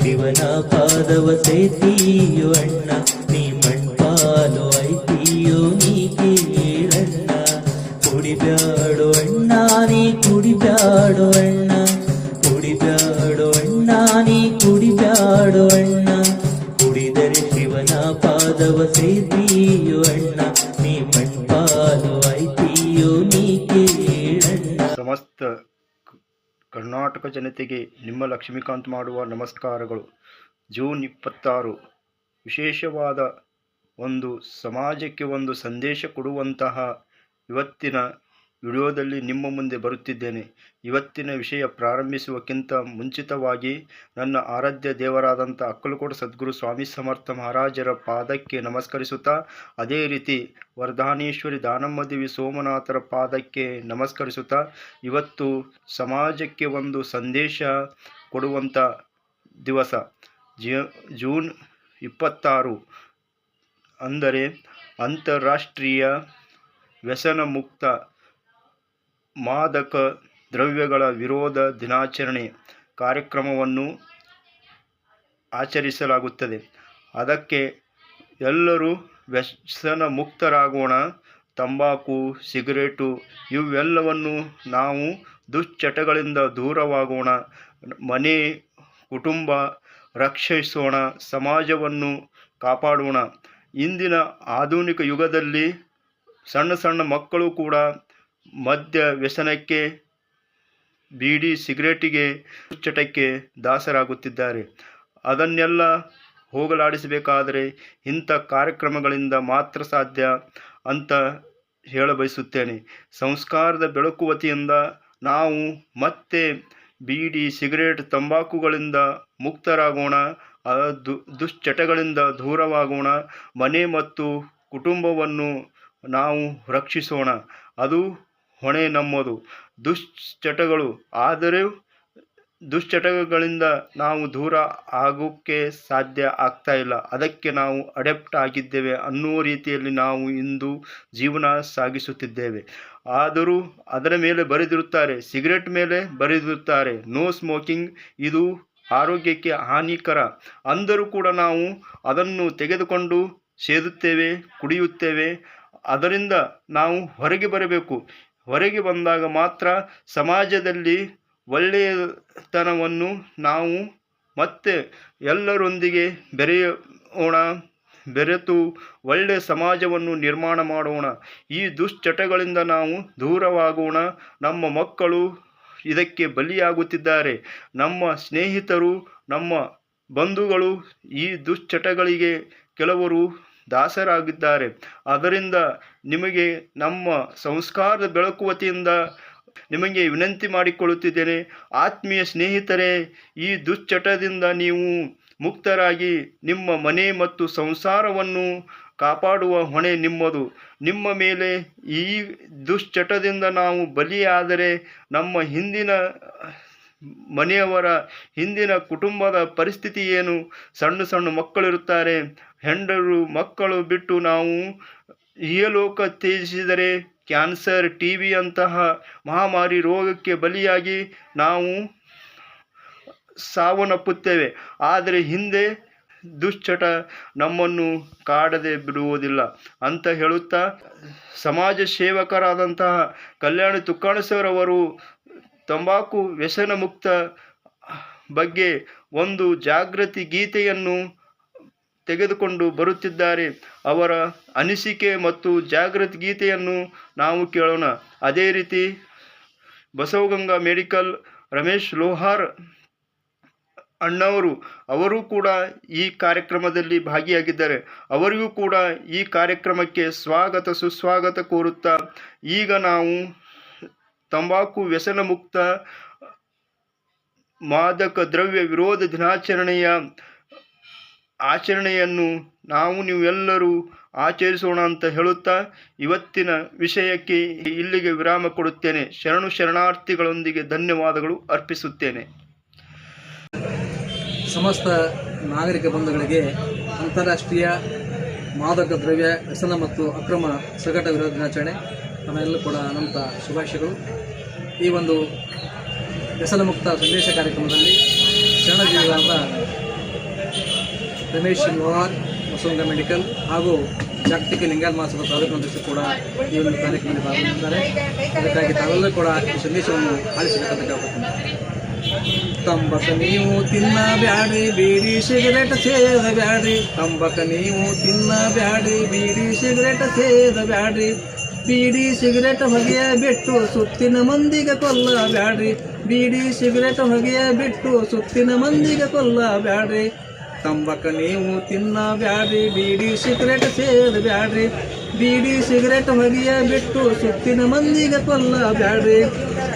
ಶಿವನ ಪಾದವ ಸೇತಿಯೋ ಅಣ್ಣ. ನೀ ಮಣ್ಪಾಲು ಐತಿಯೋ ನೀ ಕೇಳಣ್ಣ ಕುಡಿಬ್ಯಾಡು ಅಣ್ಣ, ನೀ ಕುಡಿಬ್ಯಾಡು ಅಣ್ಣ. ಕುಡಿಬ್ಯಾಡು ಅಣ್ಣ, ನೀ ಕುಡಿಬ್ಯಾಡು ಅಣ್ಣ. ಕುಡಿದರೆ ಶಿವನ ಪಾದವ ಸೇತಿಯೋ ಕರ್ನಾಟಕ ಜನತೆಗೆ ನಿಮ್ಮ ಲಕ್ಷ್ಮೀಕಾಂತ್ ಮಾಡುವ ನಮಸ್ಕಾರಗಳು. ಜೂನ್ ಇಪ್ಪತ್ತಾರು. ವಿಶೇಷವಾದ ಒಂದು ಸಮಾಜಕ್ಕೆ ಒಂದು ಸಂದೇಶ ಕೊಡುವಂತಹ ಇವತ್ತಿನ ವಿಡಿಯೋದಲ್ಲಿ ನಿಮ್ಮ ಮುಂದೆ ಬರುತ್ತಿದ್ದೇನೆ. ಇವತ್ತಿನ ವಿಷಯ ಪ್ರಾರಂಭಿಸುವಕ್ಕಿಂತ ಮುಂಚಿತವಾಗಿ ನನ್ನ ಆರಾಧ್ಯ ದೇವರಾದಂಥ ಅಕ್ಕಲಕೋಟ ಸದ್ಗುರು ಸ್ವಾಮಿ ಸಮರ್ಥ ಮಹಾರಾಜರ ಪಾದಕ್ಕೆ ನಮಸ್ಕರಿಸುತ್ತಾ, ಅದೇ ರೀತಿ ವರದಾನೇಶ್ವರಿ ದಾನಮ್ಮ ದೇವಿ ಸೋಮನಾಥರ ಪಾದಕ್ಕೆ ನಮಸ್ಕರಿಸುತ್ತಾ, ಇವತ್ತು ಸಮಾಜಕ್ಕೆ ಒಂದು ಸಂದೇಶ ಕೊಡುವಂಥ ದಿವಸ. ಜೂನ್ ಇಪ್ಪತ್ತಾರು ಅಂದರೆ ಅಂತಾರಾಷ್ಟ್ರೀಯ ವ್ಯಸನ ಮುಕ್ತ ಮಾದಕ ದ್ರವ್ಯಗಳ ವಿರೋಧ ದಿನಾಚರಣೆ ಕಾರ್ಯಕ್ರಮವನ್ನು ಆಚರಿಸಲಾಗುತ್ತದೆ. ಅದಕ್ಕೆ ಎಲ್ಲರೂ ವ್ಯಸನ ಮುಕ್ತರಾಗೋಣ ತಂಬಾಕು, ಸಿಗರೇಟು ಇವೆಲ್ಲವನ್ನು ನಾವು ದುಶ್ಚಟಗಳಿಂದ ದೂರವಾಗೋಣ. ಮನೆ, ಕುಟುಂಬ ರಕ್ಷಿಸೋಣ. ಸಮಾಜವನ್ನು ಕಾಪಾಡೋಣ. ಇಂದಿನ ಆಧುನಿಕ ಯುಗದಲ್ಲಿ ಸಣ್ಣ ಸಣ್ಣ ಮಕ್ಕಳು ಕೂಡ ಮದ್ಯ ವ್ಯಸನಕ್ಕೆ, ಬೀಡಿ ಸಿಗರೇಟಿಗೆ ಚಟಕ್ಕೆ ದಾಸರಾಗುತ್ತಿದ್ದಾರೆ. ಅದನ್ನೆಲ್ಲ ಹೋಗಲಾಡಿಸಬೇಕಾದರೆ ಇಂಥ ಕಾರ್ಯಕ್ರಮಗಳಿಂದ ಮಾತ್ರ ಸಾಧ್ಯ ಅಂತ ಹೇಳ ಬಯಸುತ್ತೇನೆ ಸಂಸ್ಕಾರದ ಬೆಳಕು ವತಿಯಿಂದ ನಾವು ಮತ್ತೆ ಬೀಡಿ, ಸಿಗರೇಟ್, ತಂಬಾಕುಗಳಿಂದ ಮುಕ್ತರಾಗೋಣ ದು, ದುಶ್ಚಟಗಳಿಂದ ದೂರವಾಗೋಣ, ಮನೆ ಮತ್ತು ಕುಟುಂಬವನ್ನು ನಾವು ರಕ್ಷಿಸೋಣ. ಅದು ಹೊಣೆ ನಮ್ಮದು. ದುಶ್ಚಟಗಳು ಆದರೆ ದುಶ್ಚಟಗಳಿಂದ ನಾವು ದೂರ ಆಗೋಕ್ಕೆ ಸಾಧ್ಯ ಆಗ್ತಾ ಇಲ್ಲ. ಅದಕ್ಕೆ ನಾವು ಅಡೆಪ್ಟ್ ಆಗಿದ್ದೇವೆ ಅನ್ನುವ ರೀತಿಯಲ್ಲಿ ನಾವು ಇಂದು ಜೀವನ ಸಾಗಿಸುತ್ತಿದ್ದೇವೆ. ಆದರೂ ಅದರ ಮೇಲೆ ಬರೆದಿರುತ್ತಾರೆ, ಸಿಗರೆಟ್ ಮೇಲೆ ಬರೆದಿರುತ್ತಾರೆ, ನೋ ಸ್ಮೋಕಿಂಗ್, ಇದು ಆರೋಗ್ಯಕ್ಕೆ ಹಾನಿಕರ. ಅಂದರೂ ಕೂಡ ನಾವು ಅದನ್ನು ತೆಗೆದುಕೊಂಡು ಸೇದುತ್ತೇವೆ, ಕುಡಿಯುತ್ತೇವೆ. ಅದರಿಂದ ನಾವು ಹೊರಗೆ ಬರಬೇಕು. ಹೊರಗೆ ಬಂದಾಗ ಮಾತ್ರ ಸಮಾಜದಲ್ಲಿ ಒಳ್ಳೆಯತನವನ್ನು ನಾವು ಮತ್ತೆ ಎಲ್ಲರೊಂದಿಗೆ ಬೆರೆಯೋಣ, ಬೆರೆತು ಒಳ್ಳೆಯ ಸಮಾಜವನ್ನು ನಿರ್ಮಾಣ ಮಾಡೋಣ. ಈ ದುಶ್ಚಟಗಳಿಂದ ನಾವು ದೂರವಾಗೋಣ. ನಮ್ಮ ಮಕ್ಕಳು ಇದಕ್ಕೆ ಬಲಿಯಾಗುತ್ತಿದ್ದಾರೆ. ನಮ್ಮ ಸ್ನೇಹಿತರು, ನಮ್ಮ ಬಂಧುಗಳು ಈ ದುಶ್ಚಟಗಳಿಗೆ ಕೆಲವರು ದಾಸರಾಗಿದ್ದಾರೆ. ಅದರಿಂದ ನಿಮಗೆ ನಮ್ಮ ಸಂಸ್ಕಾರದ ಬೆಳಕು ವತಿಯಿಂದ ನಿಮಗೆ ವಿನಂತಿ ಮಾಡಿಕೊಳ್ಳುತ್ತಿದ್ದೇನೆ. ಆತ್ಮೀಯ ಸ್ನೇಹಿತರೇ, ಈ ದುಶ್ಚಟದಿಂದ ನೀವು ಮುಕ್ತರಾಗಿ ನಿಮ್ಮ ಮನೆ ಮತ್ತು ಸಂಸಾರವನ್ನು ಕಾಪಾಡುವ ಹೊಣೆ ನಿಮ್ಮದು. ನಿಮ್ಮ ಮೇಲೆ ಈ ದುಶ್ಚಟದಿಂದ ನಾವು ಬಲಿಯಾದರೆ ನಮ್ಮ ಹಿಂದಿನ ಮನೆಯವರ ಹಿಂದಿನ ಕುಟುಂಬದ ಪರಿಸ್ಥಿತಿ ಏನು? ಸಣ್ಣ ಸಣ್ಣ ಮಕ್ಕಳಿರುತ್ತಾರೆ. ಹೆಂಡರು ಮಕ್ಕಳು ಬಿಟ್ಟು ನಾವು ಇಹಲೋಕ ತ್ಯಜಿಸಿದರೆ ಕ್ಯಾನ್ಸರ್, ಟಿ ಬಿ ಅಂತಹ ಮಹಾಮಾರಿ ರೋಗಕ್ಕೆ ಬಲಿಯಾಗಿ ನಾವು ಸಾವನ್ನಪ್ಪುತ್ತೇವೆ. ಆದರೆ ಹಿಂದೆ ದುಶ್ಚಟ ನಮ್ಮನ್ನು ಕಾಡದೆ ಬಿಡುವುದಿಲ್ಲ ಅಂತ ಹೇಳುತ್ತಾ ಸಮಾಜ ಸೇವಕರಾದಂತಹ ಕಲ್ಯಾಣ ತುಕ್ಕಾಣಸರವರು ತಂಬಾಕು ವ್ಯಸನ ಮುಕ್ತ ಬಗ್ಗೆ ಒಂದು ಜಾಗೃತಿ ಗೀತೆಯನ್ನು ತೆಗೆದುಕೊಂಡು ಬರುತ್ತಿದ್ದಾರೆ. ಅವರ ಅನಿಸಿಕೆ ಮತ್ತು ಜಾಗೃತಿ ಗೀತೆಯನ್ನು ನಾವು ಕೇಳೋಣ. ಅದೇ ರೀತಿ ಬಸವಗಂಗಾ ಮೆಡಿಕಲ್ ರಮೇಶ್ ಲೋಹಾರ್ ಅಣ್ಣವರು, ಅವರು ಕೂಡ ಈ ಕಾರ್ಯಕ್ರಮದಲ್ಲಿ ಭಾಗಿಯಾಗಿದ್ದಾರೆ. ಅವರಿಗೂ ಕೂಡ ಈ ಕಾರ್ಯಕ್ರಮಕ್ಕೆ ಸ್ವಾಗತ ಸುಸ್ವಾಗತ ಕೋರುತ್ತಾ, ಈಗ ನಾವು ತಂಬಾಕು ವ್ಯಸನ ಮುಕ್ತ ಮಾದಕ ದ್ರವ್ಯ ವಿರೋಧ ದಿನಾಚರಣೆಯ ಆಚರಣೆಯನ್ನು ನಾವು ನೀವೆಲ್ಲರೂ ಆಚರಿಸೋಣ ಅಂತ ಹೇಳುತ್ತಾ ಇವತ್ತಿನ ವಿಷಯಕ್ಕೆ ಇಲ್ಲಿಗೆ ವಿರಾಮ ಕೊಡುತ್ತೇನೆ. ಶರಣು ಶರಣಾರ್ಥಿಗಳೊಂದಿಗೆ ಧನ್ಯವಾದಗಳು ಅರ್ಪಿಸುತ್ತೇನೆ. ಸಮಸ್ತ ನಾಗರಿಕ ಬಂಧುಗಳಿಗೆ ಅಂತಾರಾಷ್ಟ್ರೀಯ ಮಾದಕ ದ್ರವ್ಯ, ವ್ಯಸನ ಮತ್ತು ಅಕ್ರಮ ಸಗಟ ವಿರೋಧ ದಿನಾಚರಣೆ ತಮ್ಮೆಲ್ಲೂ ಕೂಡ ಅನಂತ ಶುಭಾಶಯಗಳು. ಈ ಒಂದು ವ್ಯಸನ ಮುಕ್ತ ಸಂದೇಶ ಕಾರ್ಯಕ್ರಮದಲ್ಲಿ ಶರಣಜೀವಿಗಳಾದ ರಮೇಶ್ ಶಿಲ್ವಾರ್, ಮಸೂಂಗ ಮೆಡಿಕಲ್ ಹಾಗೂ ಜಾಗತಿಕ ಲಿಂಗಾಯತ್ ಮಹಾಸಭಾ ತಾಲೂಕು ಅಧ್ಯಕ್ಷರು ಕೂಡ ಈ ಒಂದು ಕಾರ್ಯಕ್ರಮದಲ್ಲಿ ಭಾಗವಹಿಸಿದ್ದಾರೆ. ಅದಕ್ಕಾಗಿ ತಾವೆಲ್ಲರೂ ಕೂಡ ಈ ಸಂದೇಶವನ್ನು ಆಲಿಸಬೇಕಂತ ತಂಬಕ ನೀವು ತಿನ್ನ ಬ್ಯಾಡ್ರಿ ಬೀಡಿ ಸಿಗರೇಟ್ ಸೇದ ಬ್ಯಾಡ್ರಿ ತಂಬಕ ನೀವು ತಿನ್ನ ಬ್ಯಾಡ್ರಿ ಬೀಡಿ ಸಿಗರೇಟ್ ಸೇದ ಬ್ಯಾಡ್ರಿ ಬೀಡಿ ಸಿಗರೇಟ್ ಹೊಗೆಯ ಬಿಟ್ಟು ಸುತ್ತಿನ ಮಂದಿಗೆ ಕೊಲ್ಲ ಬ್ಯಾಡ್ರಿ ಬೀಡಿ ಸಿಗರೇಟ್ ಹೊಗೆಯ ಬಿಟ್ಟು ಸುತ್ತಿನ ಮಂದಿಗೆ ಕೊಲ್ಲ ಬ್ಯಾಡ್ರಿ ತಂಬಕ ನೀವು ತಿನ್ನ ಬ್ಯಾಡ್ರಿ, ಬೀಡಿ ಸಿಗರೇಟ್ ಸೇದ ಬ್ಯಾಡ್ರಿ. ಬೀಡಿ ಸಿಗರೇಟ್ ಹೊಗೆಯ ಬಿಟ್ಟು ಸುತ್ತಿನ ಮಂದಿಗೆ ಕೊಲ್ಲ ಬ್ಯಾಡ್ರಿ.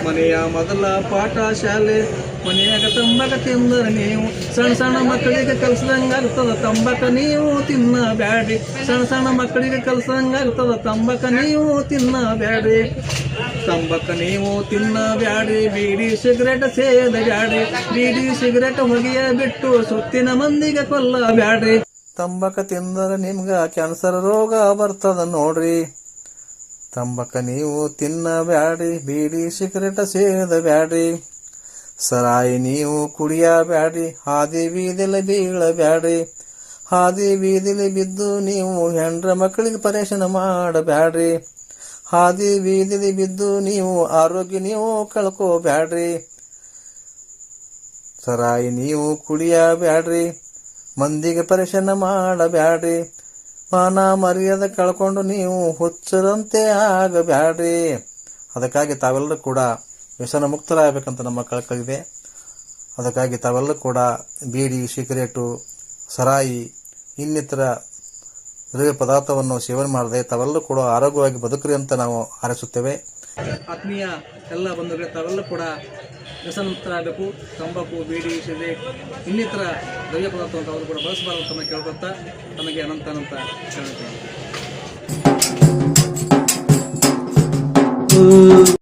ಮನೆಯ ಮೊದಲ ಪಾಠ ಶಾಲೆ ಮನೆಯಾಗ ತಂಬಾಕ ತಿಂದರೆ ನೀವು. ಸಣ್ಣ ಸಣ್ಣ ಮಕ್ಕಳಿಗೆ ಕಲ್ಸದಂಗೆ ಆಗ್ತದ ತಂಬಾಕ ನೀವು ತಿನ್ನ ಬ್ಯಾಡ್ರಿ ಸಣ್ಣ ಸಣ್ಣ ಮಕ್ಕಳಿಗೆ ಕಲ್ಸದಂಗೆ ಆಗ್ತದ ತಂಬಾಕ ನೀವು ತಿನ್ನ ಬ್ಯಾಡ್ರಿ ತಂಬಕ ನೀವು ತಿನ್ನ ಬ್ಯಾಡ್ರಿ ಬೀಡಿ ಸಿಗರೇಟ್ ಸೇದ ಬ್ಯಾಡ್ರಿ ಬೀಡಿ ಸಿಗರೇಟ್ ಹೊಗೆಯ ಬಿಟ್ಟು ಸುತ್ತಿನ ಮಂದಿಗೆ ಕೊಲ್ಲ ಬ್ಯಾಡ್ರಿ ತಂಬಕ ತಿಂದರೆ ನಿಮ್ಗೆ ಕ್ಯಾನ್ಸರ್ ರೋಗ ಬರ್ತದ ನೋಡ್ರಿ. ತಂಬಾಕ ನೀವು ತಿನ್ನ ಬ್ಯಾಡ್ರಿ ಬೀಡಿ ಸಿಗರೇಟ್ ಸೇದ ಬ್ಯಾಡ್ರಿ ಸರಾಯಿ ನೀವು ಕುಡಿಯಬ್ಯಾಡ್ರಿ ಹಾದಿ ಬೀದಿಲಿ ಬೀಳಬ್ಯಾಡ್ರಿ ಹಾದಿ ಬೀದಿಲಿ ಬಿದ್ದು ನೀವು ಹೆಂಡ್ರ ಮಕ್ಕಳಿಗೆ ಪರೇಶನ ಮಾಡಬ್ಯಾಡ್ರಿ ಹಾದಿ ಬೀದಿಲಿ ಬಿದ್ದು ನೀವು ಆರೋಗ್ಯ ನೀವು ಕಳ್ಕೋಬ್ಯಾಡ್ರಿ ಸರಾಯಿ ನೀವು ಕುಡಿಯ ಬ್ಯಾಡ್ರಿ ಮಂದಿಗೆ ಪರೇಶನ ಮಾಡಬ್ಯಾಡ್ರಿ ಮಾನ ಮರ್ಯಾದೆ ಕಳ್ಕೊಂಡು ನೀವು ಹುಚ್ಚರಂತೆ ಆಗಬ್ಯಾಡ್ರಿ ಅದಕ್ಕಾಗಿ ತಾವೆಲ್ಲರೂ ಕೂಡ ವ್ಯಸನ ಮುಕ್ತರಾಗಬೇಕಂತ ನಮ್ಮ ಕಳಕಳಿದೆ. ಅದಕ್ಕಾಗಿ ತಾವೆಲ್ಲರೂ ಕೂಡ ಬೀಡಿ, ಸಿಗರೇಟು, ಸರಾಯಿ, ಇನ್ನಿತರ ದ್ರವ್ಯ ಪದಾರ್ಥವನ್ನು ಸೇವನೆ ಮಾಡದೆ ತಾವೆಲ್ಲರೂ ಕೂಡ ಆರೋಗ್ಯವಾಗಿ ಬದುಕ್ರಿ ಅಂತ ನಾವು ಹಾರೈಸುತ್ತೇವೆ. ಆತ್ಮೀಯ ಎಲ್ಲ ಬಂಧುಗಳೇ ತಾವೆಲ್ಲ ಕೂಡ ವ್ಯಸನಮುಕ್ತರಾಗಬೇಕು ತಂಬಾಕು, ಬೀಡಿ, ಸಿಗರೇಟ್, ಇನ್ನಿತರ ದ್ರವ್ಯ ಪದಾರ್ಥವನ್ನು ಅವರು ಕೂಡ ಬಳಸಬಾರದು ಅಂತ ಕೇಳ್ಕೊತಾ ತಮಗೆ ಅನಂತ ಅನಂತ. ಓ